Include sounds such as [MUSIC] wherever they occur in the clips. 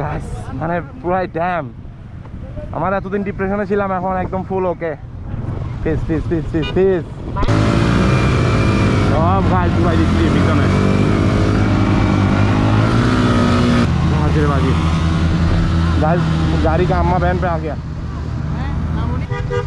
গাছ মানে পুরাই ড্যাম আমার এতদিন ডিপ্রেশনে ছিলাম এখন একদম ফুল ওকে পিস সব গাছ ডুবাই দিচ্ছি পিছনে হাজির বাজি গাছ গাড়ি কা আম্মা ভ্যান পে আগে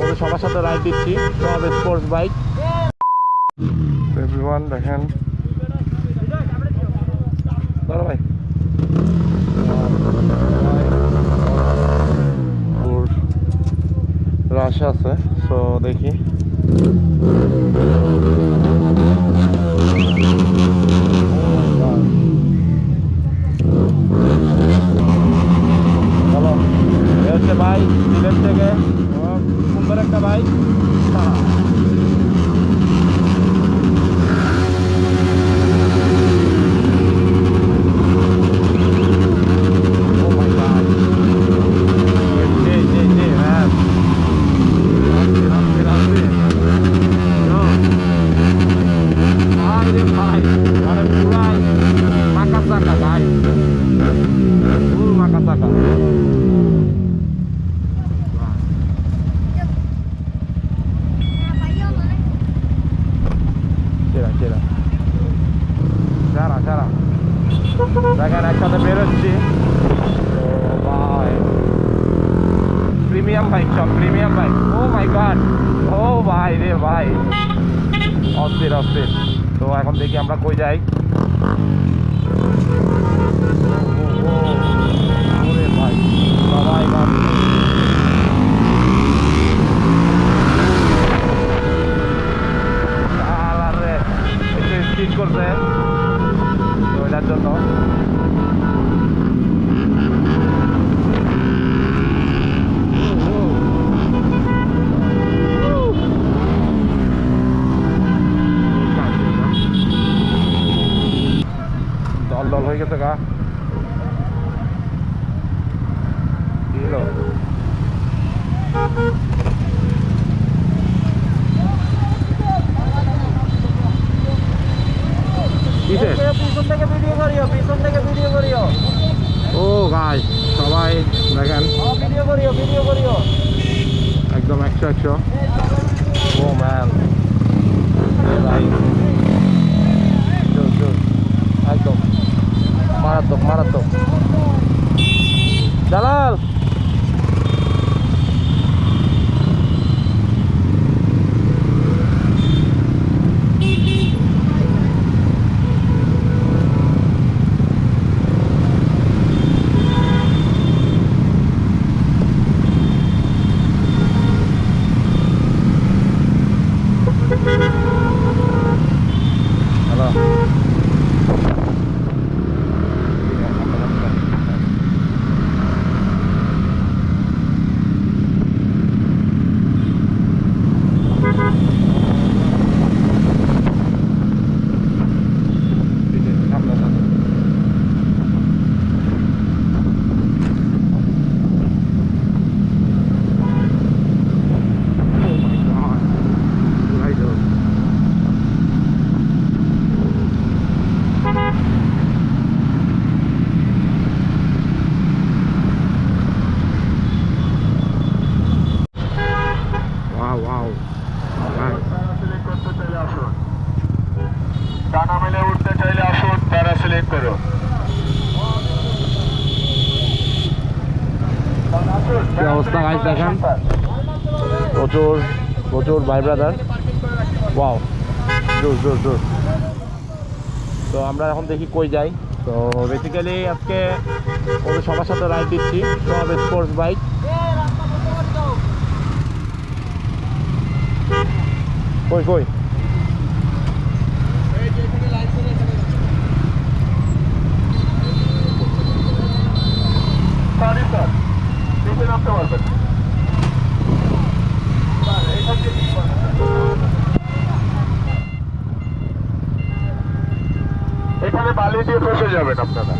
ওদের সবার সাথে রাইড দিচ্ছি সব স্পোর্টস বাইক এভরিওয়ান দেখেন। ধরো ভাই। রাশ আছে সো দেখি চলো এ হচ্ছে ভাই সিলেট থেকে ও, সুন্দর একটা বাইক Oh my God. জি, জি, জি, man. রাখবে, রাখবে, রাখবে। Yo. আরে ভাই, মানে পুরাই মাকা চাকা, ভাই। Full মাকা চাকা। সেরা, সেরা। সেরা, সেরা। দেখেন একসাথে বেরোচ্ছি ও ভাই প্রিমিয়াম বাইক সব premium bike oh my God ও ভাই রে ভাই। অস্থির অস্থির। তো এখন দেখি আমরা কই যাই। কি হলো কিসের পিছন থেকে ভিডিও করিও পিছন থেকে ভিডিও করিও। ও গাই সবাই দেখেন। ভিডিও করিও ভিডিও করিও। একদম একশো একশো। ও ম্যান ভাই। একদম। মারাত্মক মারাত্মক। প্রচুর প্রচুর ভাই ব্রাদার ওয়াও জোর জোর জোর। তো আমরা এখন দেখি কই যাই। তো বেসিক্যালি আজকে ওদের সবার সাথে রাইড দিচ্ছি, সব স্পোর্টস বাইক কই কই? পাবেন আপনারা।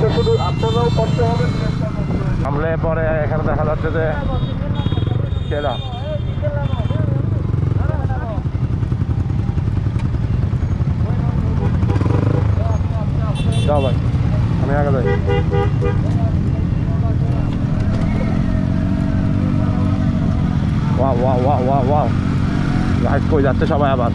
তো পরে এখানে দেখা যাচ্ছে যে গেলাম যাও ভাই, আমি আগে যাই। ওয়া ওয়া ওয়া ওয়া ওয়া রাইড কই যাচ্ছে সবাই আবার?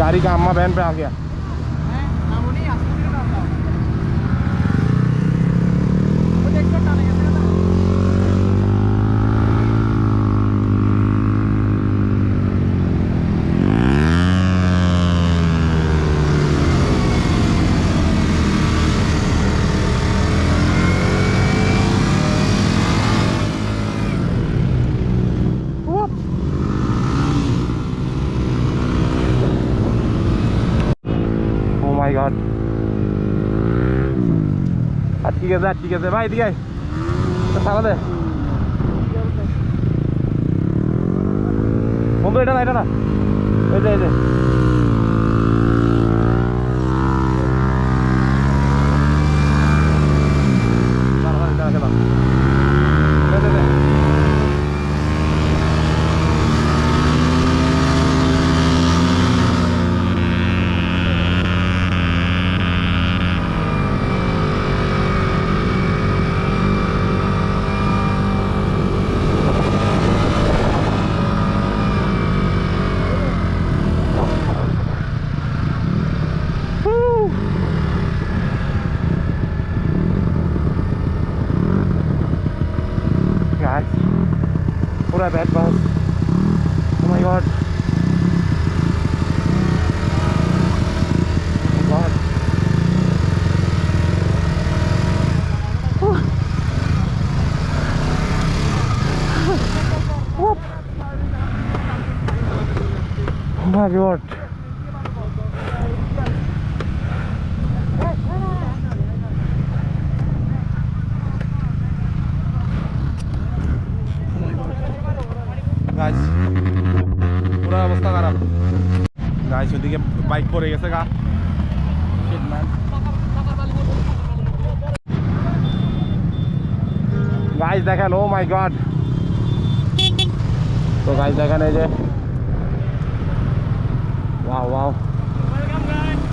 गाड़ी का अम्मा बहन पे आ गया। আটকে আছে, ঠিক আছে। ভাই, এদিকে দে। বন্ধু, এটা না এটা না। এই যে এই যে। A bad bus. Oh my god. Oh, oh my god. গাছ ওদিকে বাইক পড়ে গেছে গা. গাছ দেখেন ও মাই গড তো গাছ দেখেন এই যে। Wow wow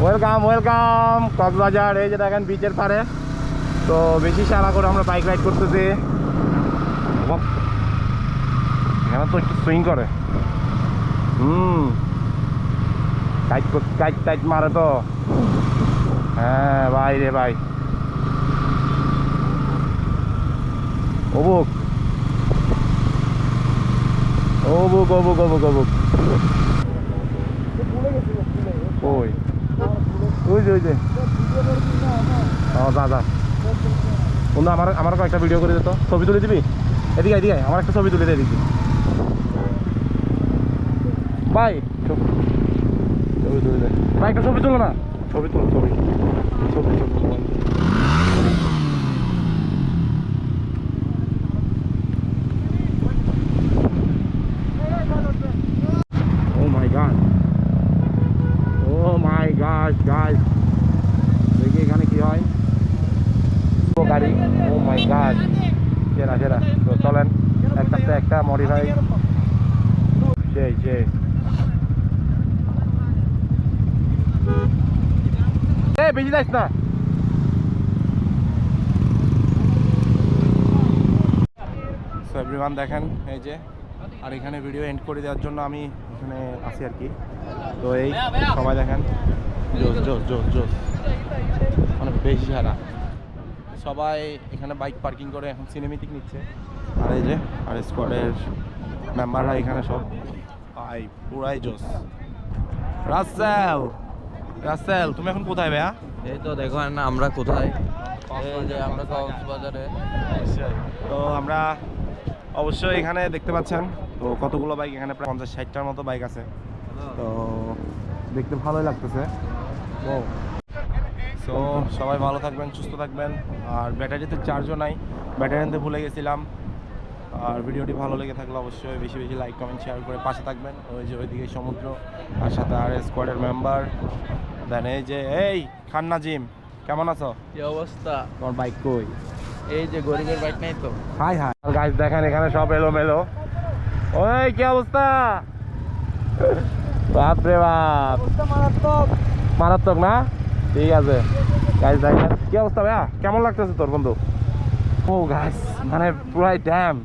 welcome welcome Cox's Bazar, এই যে দেখেন বিচের পারে তো বেশি সারা করে আমরা বাইক রাইড করতেছি। এখানে তো একটু সুইং করে। হুম। কাইট কাইট টাইট মারে তো হ্যাঁ ভাই রে ভাই অবুক অবুক অবুক অবুক অবুক ওই ওই যে ওই যে ও যা যা। বন্ধু, আমার আমার কয়েকটা ভিডিও করে দিত ছবি তুলে দিবি? এদিকে এদিকে। আমার একটা ছবি তুলে দে, এদিকে। ভাই বাইকটা ছবি তোলো না। ছবি তোলো ছবি। ছবি তোলো oh oh দেখি এখানে কি হয়। গাড়ি ও মাই গাছ চলেন একটা একটা মডিফাই। সেই। এ, বেশি যাইস না। এভরিওয়ান দেখেন, এই যে, আর এখানে ভিডিও এন্ড করে দেওয়ার জন্য আমি এখানে আছি আর কি। তো এই, সবাই দেখেন। জোস জোস জোস জোস। মানে বেশি সারা। সবাই এখানে বাইক পার্কিং করে এখন সিনেমেটিক নিচ্ছে। আর এই যে, আর স্কোয়াডের মেম্বাররা এখানে সব। ভাই, পুরাই জোস। রাসেল! রাসেল তুমি এখন কোথায় ভাইয়া? এই তো দেখো না আমরা কোথায়? আমরা কক্সবাজারে। তো আমরা অবশ্যই এখানে দেখতে পাচ্ছেন তো কতগুলো বাইক এখানে প্রায় পঞ্চাশ ষাটটার মতো বাইক আছে। তো দেখতে ভালোই লাগতেছে। ও তো সবাই ভালো থাকবেন সুস্থ থাকবেন। আর ব্যাটারিতে চার্জও নাই। ব্যাটারি আনতে ভুলে গেছিলাম। আর ভিডিওটি ভালো লেগে থাকলে অবশ্যই বেশি বেশি লাইক কমেন্ট শেয়ার করে পাশে থাকবেন। ওই যে ওইদিকে সমুদ্র আর সাথে আর স্কোয়াডের মেম্বার দেন এই যে এই খান্না জিম কেমন আছো? কি অবস্থা? তোমার বাইক কই? এই যে গরিবের বাইক নাই তো। High high. গাইস দেখেন এখানে সব এলো মেলো ওই কি অবস্থা? বাপ রে বাপ। মারাত্মক। মারাত্মক না? ঠিক আছে। গাইস দেখেন কি অবস্থা ভাইয়া? কেমন লাগতেছে তোর বন্ধু? ও গাইস মানে পুরাই ড্যাম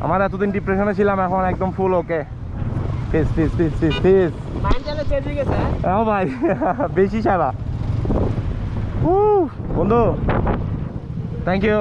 আমার এতদিন ডিপ্রেশনে ছিলাম এখন একদম ফুল ওকে ফিস ফিস ফিস ফিস ফিস হয়ে ভাই [LAUGHS] বেশি সারা। বন্ধু থ্যাংক ইউ